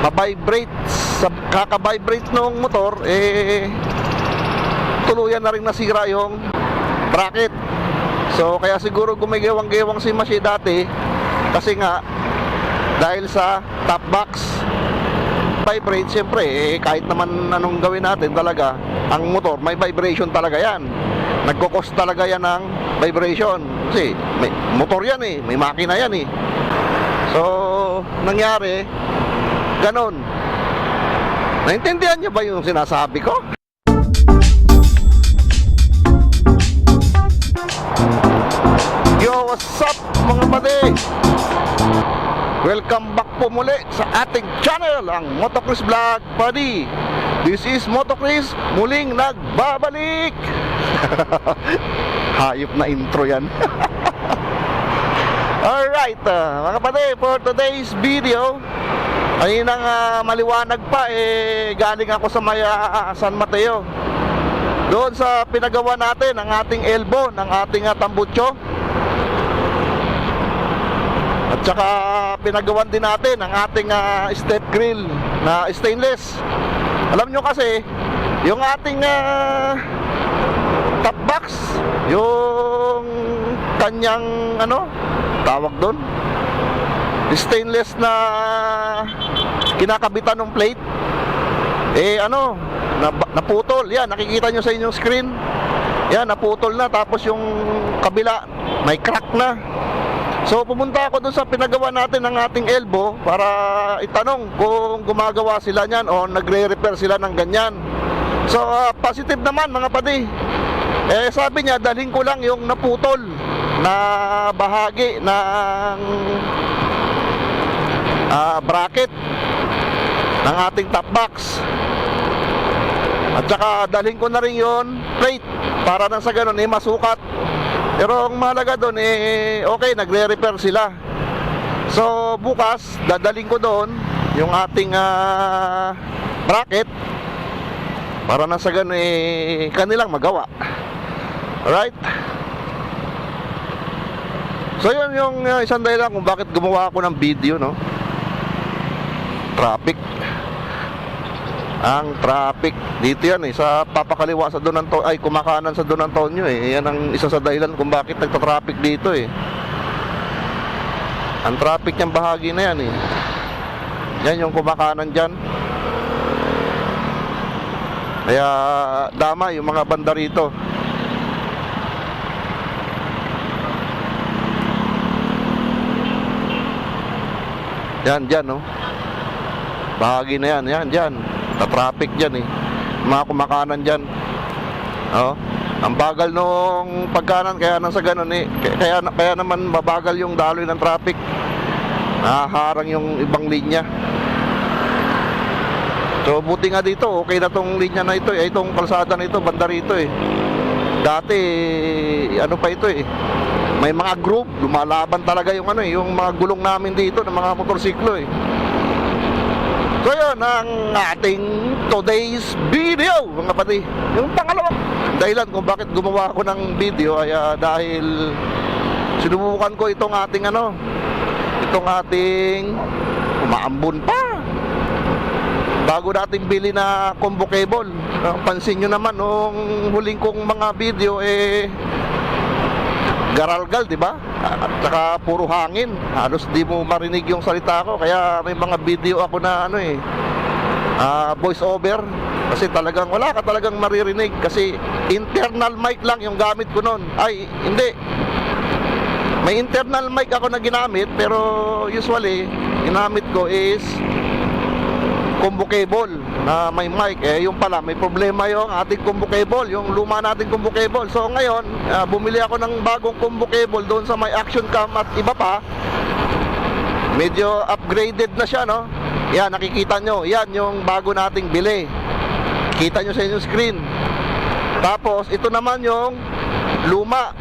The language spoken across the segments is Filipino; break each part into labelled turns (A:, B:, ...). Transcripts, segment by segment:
A: mabibrate sa kaka-vibrate ng motor eh tuluyan na rin nasira yung bracket. So kaya siguro gumigewang-gewang si Mashi dati kasi nga dahil sa top box vibrate siyempre eh, kahit naman anong gawin natin talaga ang motor may vibration talaga yan. Nagkukos talaga yan ng vibration. Kasi may motor yan eh may makina yan eh. So nangyari ganon naintindihan niyo ba yung sinasabi ko? Yo, what's up mga pati? Welcome back po muli sa ating channel, ang Motocris Vlog Buddy. This is Motocris muling nagbabalik. Hayop na intro yan. Alright, ah, mga pati, for today's video, ay nang ah, maliwanag pa, eh, galing ako sa Maya San Mateo. Doon sa pinagawa natin, ang ating elbow, ng ating uh, tambutso. At saka pinagawan din natin ang ating ah, step grill na stainless. Alam nyo kasi, yung ating ah, top box, yung kanyang ano, tawag doon, stainless na kinakabitan ng plate, eh ano, naputol. Yan, nakikita nyo sa inyong screen. Yan, naputol na. Tapos yung kabila, may crack na. So pumunta ako doon sa pinagawa natin ng ating elbow para itanong kung gumagawa sila niyan o nagre-repair sila ng ganyan. So ah, positive naman mga padi. Eh sabi niya dalhin ko lang yung naputol na bahagi ng ah, bracket ng ating top box. At saka dalhin ko na rin yon plate para nang sa ganun eh masukat pero ang mahalaga doon eh okay, nagre-repair sila. So bukas dadaling ko doon yung ating ah, bracket para na sa ganun eh kanilang magawa. Alright? So yun yung uh, isang dahilan kung bakit gumawa ako ng video no. Traffic. Ang traffic dito yan eh sa papakaliwa sa Don Antonio ay kumakanan sa Don Antonio eh. Yan ang isa sa dahilan kung bakit nagta-traffic dito eh. Ang traffic niyang bahagi na yan eh. Yan yung kumakanan diyan. Kaya dama yung mga banda rito. Yan, dyan, no? Bahagi na yan, yan, dyan. Ta-traffic dyan, eh. Mga kumakanan dyan. Oh. Ang bagal nung pagkanan, kaya nang sa ganun, eh. Kaya, kaya, naman mabagal yung daloy ng traffic. Nahaharang yung ibang linya. So, buti nga dito, okay na tong linya na ito, eh. Itong kalsada na ito, banda rito, eh. Dati, ano pa ito, eh. May mga group, lumalaban talaga yung ano, eh, yung mga gulong namin dito ng mga motorsiklo, eh. So yun ang ating today's video mga pati. Yung pangalawang dahilan kung bakit gumawa ako ng video ay ah, dahil sinubukan ko itong ating ano, itong ating umaambon pa. Bago natin bili na combo cable. Ah, pansin nyo naman nung huling kong mga video eh garalgal, di ba? At saka puro hangin. Halos di mo marinig yung salita ko. Kaya may mga video ako na ano eh, ah, voice over. Kasi talagang wala ka talagang maririnig. Kasi internal mic lang yung gamit ko noon. Ay, hindi. May internal mic ako na ginamit. Pero usually, ginamit ko is combo cable na may mic eh yung pala may problema yung ating combo cable yung luma nating combo cable so ngayon ah, bumili ako ng bagong combo cable doon sa may action cam at iba pa. Medyo upgraded na siya no? Yan nakikita nyo. Yan yung bago nating bili. Kita nyo sa inyong screen. Tapos ito naman yung luma.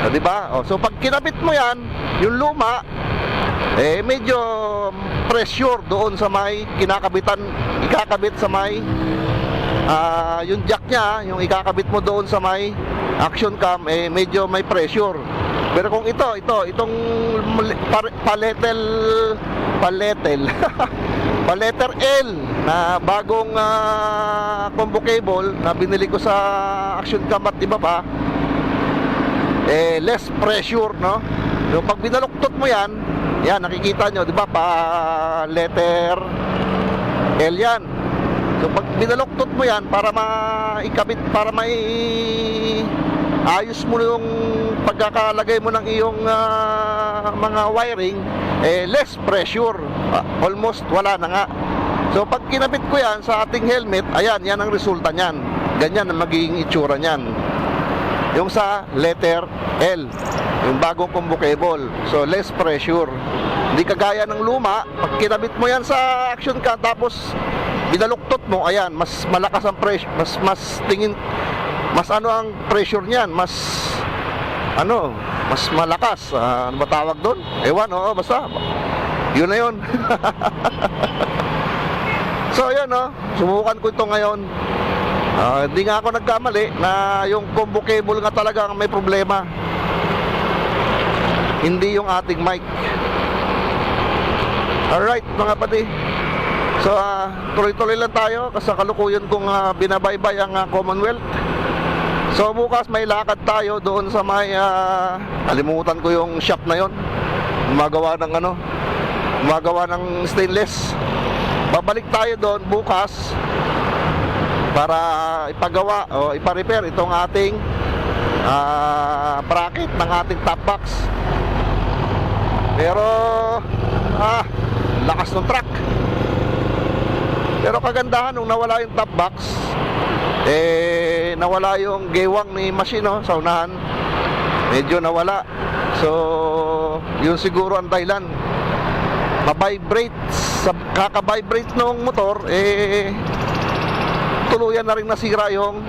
A: Ah, di ba? Oh, so pag kinabit mo yan, yung luma, eh medyo pressure doon sa may kinakabitan, ikakabit sa may ah, yung jack niya, yung ikakabit mo doon sa may action cam, eh medyo may pressure. Pero kung ito, ito, itong paletel, paletel, pa letter L na bagong ah, combo cable na binili ko sa Action Cam at iba pa eh less pressure no yung pag binaluktot mo yan yan nakikita nyo di ba? Pa letter L yan. So pag binaluktot mo yan para maikabit para mai ayos mo yung pagkakalagay mo ng iyong ah, mga wiring eh less pressure. Ah, almost wala na nga. So pag kinabit ko yan sa ating helmet ayan yan ang resulta niyan. Ganyan ang magiging itsura niyan. Yung sa letter L yung bagong combo cable so less pressure. Hindi kagaya ng luma pag kinabit mo yan sa action cam tapos binaluktot mo ayan mas malakas ang pressure mas mas tingin mas ano ang pressure niyan mas ano mas malakas. Ah, ano ba tawag doon? Ewan oo basta. Yun na yun. So yun no subukan ko ito ngayon. Ah, hindi nga ako nagkamali na yung combo cable nga talaga ang may problema. Hindi yung ating mic. Alright mga pati. So ah, tuloy-tuloy lang tayo kasi kalukuyan kong ah, binabaybay ang ah, Commonwealth. So bukas may lakad tayo doon sa may ah, kalimutan ko yung shop na yon. Gumagawa ng ano? Gumagawa ng stainless. Babalik tayo doon bukas para ipagawa o ipa-repair itong ating ah, bracket ng ating top box pero ah lakas ng truck. Pero kagandahan nung nawala yung top box eh nawala yung gewang ni Machino sa unahan. Medyo nawala. So yun siguro ang dahilan. Ma-vibrate kaka-vibrate ng motor eh tuluyan na rin nasira yung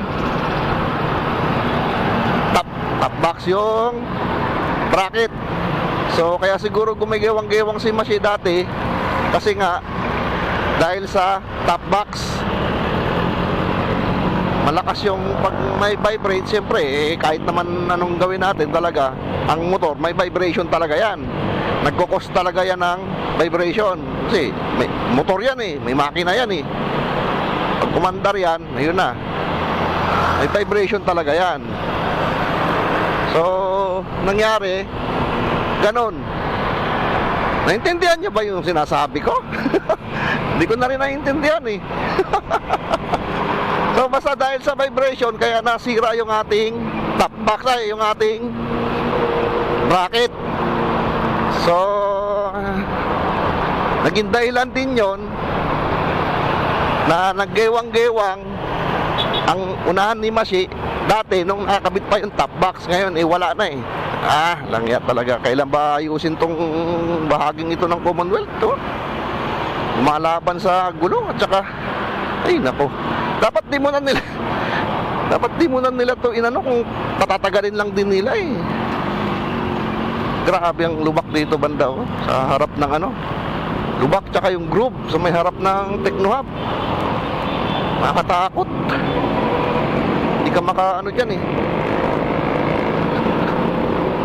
A: top, top box yung bracket so kaya siguro gumigewang-gewang si Mashi dati kasi nga dahil sa top box malakas yung pag may vibrate siyempre eh, kahit naman anong gawin natin talaga ang motor may vibration talaga yan nagkukos talaga yan ng vibration kasi may motor yan eh may makina yan eh pag kumandar yan, ayun na. May vibration talaga yan. So, nangyari, ganun. Naintindihan niyo ba yung sinasabi ko? Hindi ko na rin naintindihan eh. so, basta dahil sa vibration, kaya nasira yung ating box ay, yung ating bracket. So, naging dahilan din yon na naggewang-gewang ang unahan ni Mashi dati nung nakakabit pa yung top box ngayon eh wala na eh. Ah langya talaga. Kailan ba ayusin tong bahaging ito ng Commonwealth to? Lumalaban sa gulo at saka ay nako. Dapat di mo na nila dapat di mo na nila to inano kung patatagalin lang din nila eh. Grabe ang lubak dito banda oh, sa harap ng ano lubak tsaka yung groove sa may harap ng Technohub nakakatakot. Hindi ka maka ano dyan eh.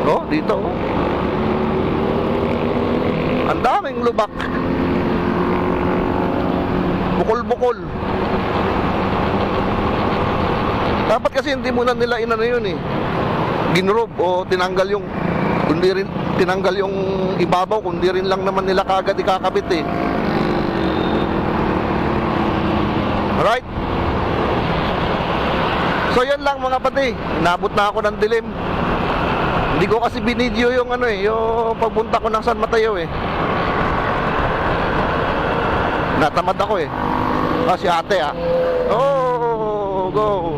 A: Oh dito oh. Ang daming lubak. Bukol-bukol. Dapat kasi hindi muna nila inano yun eh. Ginrob o tinanggal yung kundi rin tinanggal yung ibabaw kundi rin lang naman nila kagad ikakabit eh alright. So yan lang mga pati. Inabot na ako ng dilim. Hindi ko kasi binidyo yung ano eh yung pagpunta ko ng San Mateo eh. Natamad ako eh. Ah si ate ah. Oh go.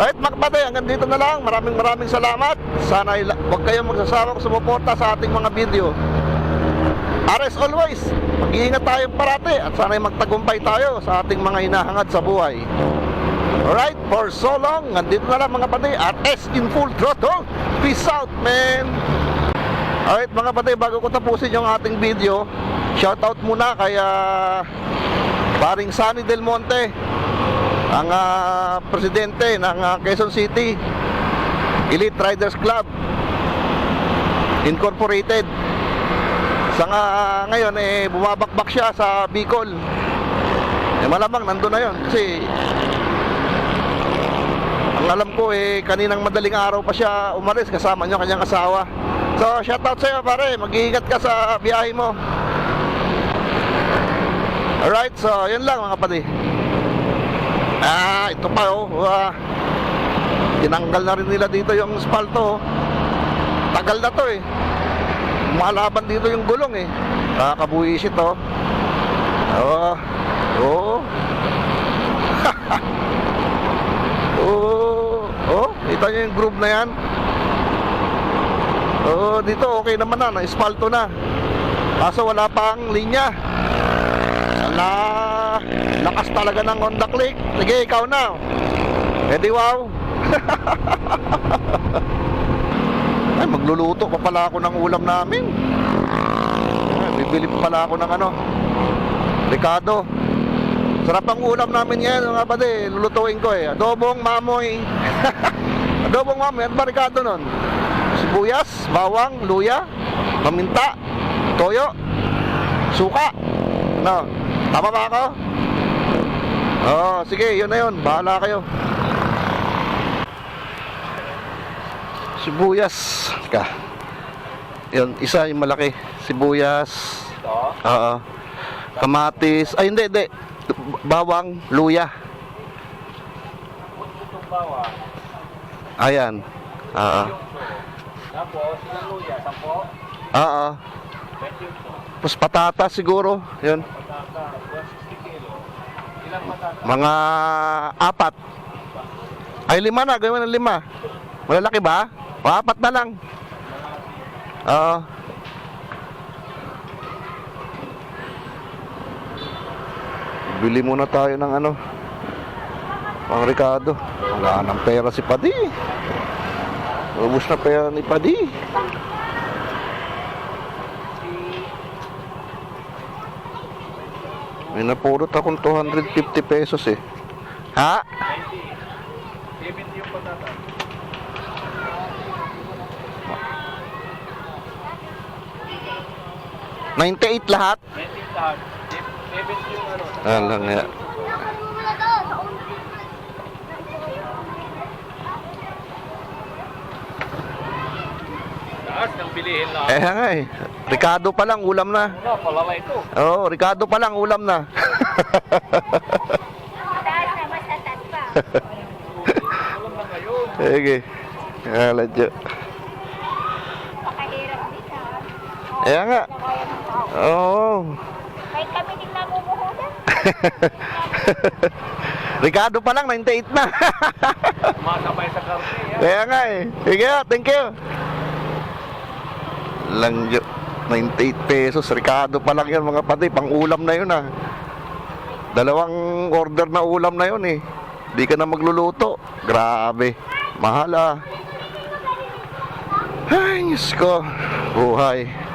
A: Alright mga kapatid, hanggang dito na lang. Maraming maraming salamat. Sana huwag kayong magsasawang sumuporta sa ating mga video. As always, mag-iingat tayo parati at sana magtagumpay tayo sa ating mga hinahangad sa buhay. Alright, for so long, nandito na lang mga kapatid at S in full throttle. Peace out, man! Alright mga kapatid, bago ko tapusin yung ating video, shoutout muna kay ah, paring Sunny Del Monte ang ah, presidente ng ah, Quezon City Elite Riders Club Incorporated Sa nga ngayon eh bumabakbak siya sa Bicol. Eh malamang nandun na yon kasi ang alam ko eh kaninang madaling araw pa siya umalis kasama niya kanyang asawa. So shoutout sa iyo pare, mag-iingat ka sa biyahe mo. Alright, so yun lang mga pati. Ah, ito pa oh. Ah, tinanggal na rin nila dito yung spalto. oh. Tagal na to eh. Malaban dito yung gulong eh. Nakakabuisit oh. Oo. Oo. Oo. Oh, kita niyo yung groove na yan. Oo, dito okay naman na, na-espalto na. Kaso wala pang linya. Ala, lakas talaga ng Honda Click. Sige, ikaw na. Pwede wow. Ay, magluluto pa pala ako ng ulam namin. Ay, bibili pa pala ako ng ano, Ricardo. Sarap ang ulam namin yan, mga pati. Lulutuin ko eh. Adobong mamoy. Adobong mamoy. Ano ba Ricardo nun? Sibuyas, bawang, luya, paminta, toyo, suka. Ano? Tama ba ako? Oo, sige, yun na yun. Bahala kayo. Sibuyas. Ka. Yun, isa yung malaki. Sibuyas.
B: Ito,
A: Oo. Kamatis. Ay, hindi, hindi. Bawang, luya. Ayan. Oo.
B: tapos ilang luya, sampo,
A: Oo.
B: 28,
A: Tapos patatas siguro. Yun.
B: patata, 160 kilo. Ilang patata?
A: Mga apat. Ay, lima na. Gawin mo ng lima. Malalaki ba? O, apat na lang. Oo. Bili muna tayo ng ano. Pang Ricardo. Wala ng pera si Padi. Ubus na pera ni Padi. May napurot akong 250 pesos eh. Ha?
B: 90. 70 yung patata.
A: $98 lahat?
B: 90 lahat. 70 yung ano.
A: Ah, lang nga.
B: Taas ng bilihin na.
A: Eh nga eh. Ricardo pa lang, ulam na.
B: Ano, palala ito.
A: Oo, oh, Ricardo pa lang, ulam na.
C: Taas na, mas taas pa.
B: Alam na ngayon.
A: Sige. Aladyo.
C: Pakahirap din ha.
A: Eh nga.
C: Na kaya ng tao.
A: Oo.
C: Kahit kami din namumuhunan.
A: Ricardo pa lang, 98 na.
B: Masabay sa karne. Yan.
A: Kaya nga eh. Sige, thank you. Langyo. 98 pesos. Ricardo pa lang yan mga pati. Pang ulam na yun ah. Dalawang order na ulam na yun eh. Di ka na magluluto. Grabe. Mahal ah. Ay, Diyos ko. Buhay.